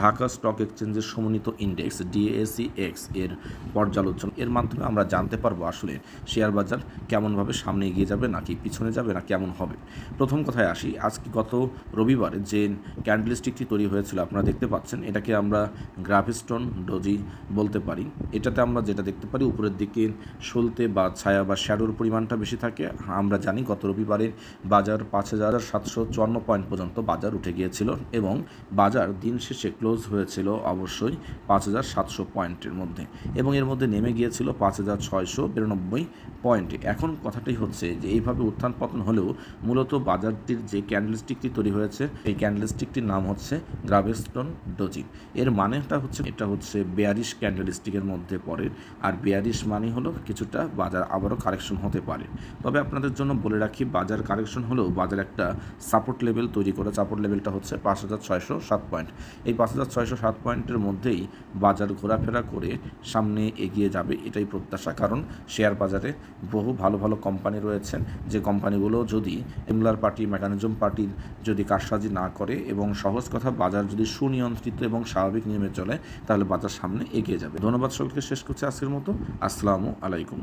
Dhaka stock এক্সচেঞ্জের সমন্বিত index DAC এক্সের পর্যালোচনা। এর মাধ্যমে আমরা জানতে পারব আসলে শেয়ার বাজার কেমনভাবে সামনে এগিয়ে যাবে, নাকি পিছনে যাবে, না কেমন হবে। প্রথম কথায় আসি, আজকে গত রবিবারে যে ক্যান্ডেলস্টিকটি তৈরি হয়েছিল, আপনারা দেখতে পাচ্ছেন, এটাকে আমরা গ্রাফিস্টোন ডোজি বলতে পারি। এটাতে আমরা যেটা দেখতে পারি, উপরের দিকে সলতে বা ছায়া বা শ্যাডোর পরিমাণটা বেশি থাকে। আমরা জানি গত রবিবারে বাজার পাঁচ হাজার সাতশো চুয়ান্ন পয়েন্ট পর্যন্ত বাজার উঠে গিয়েছিল এবং বাজার দিন শেষে ক্লোজ হয়েছিল অবশ্যই পাঁচ হাজার সাতশো পয়েন্টের মধ্যে এবং এর মধ্যে নেমে গিয়েছিল পাঁচ হাজার ছয়শো বিরানব্বই পয়েন্টে। এখন কথাটাই হচ্ছে যে এইভাবে উত্থান পতন হলেও মূলত বাজারটির যে ক্যান্ডেলস্টিকটি তৈরি হয়েছে, এই ক্যান্ডেলস্টিকটির নাম হচ্ছে গ্রাভেস্টন ডোজি এর মানেটা হচ্ছে, এটা হচ্ছে বেয়ারিশ ক্যান্ডেলস্টিকের মধ্যে পড়ে আর বেয়ারিশ মানে হলো কিছুটা বাজার আবারও কারেকশন হতে পারে। তবে আপনাদের জন্য বলে রাখি, বাজার কারেকশন হলেও বাজার একটা সাপোর্ট লেভেল তৈরি করে সাপোর্ট লেভেলটা হচ্ছে পাঁচ হাজার ছয়শো সাত পয়েন্ট। এই পাঁচ হাজার ছয়শো সাত পয়েন্টের মধ্যেই বাজার ঘোরাফেরা করে সামনে এগিয়ে যাবে, এটাই প্রত্যাশা। কারণ শেয়ার বাজারে বহু ভালো ভালো কোম্পানি রয়েছেন। যে কোম্পানিগুলো যদি এমলার পার্টি, মেকানিজম পার্টির যদি কারসাজি না করে এবং সহজ কথা বাজার যদি সুনিয়ন্ত্রিত এবং স্বাভাবিক নিয়মে চলে, তাহলে বাজার সামনে এগিয়ে যাবে। ধন্যবাদ সকলকে, শেষ করছে আজকের মতো। আসসালামু আলাইকুম।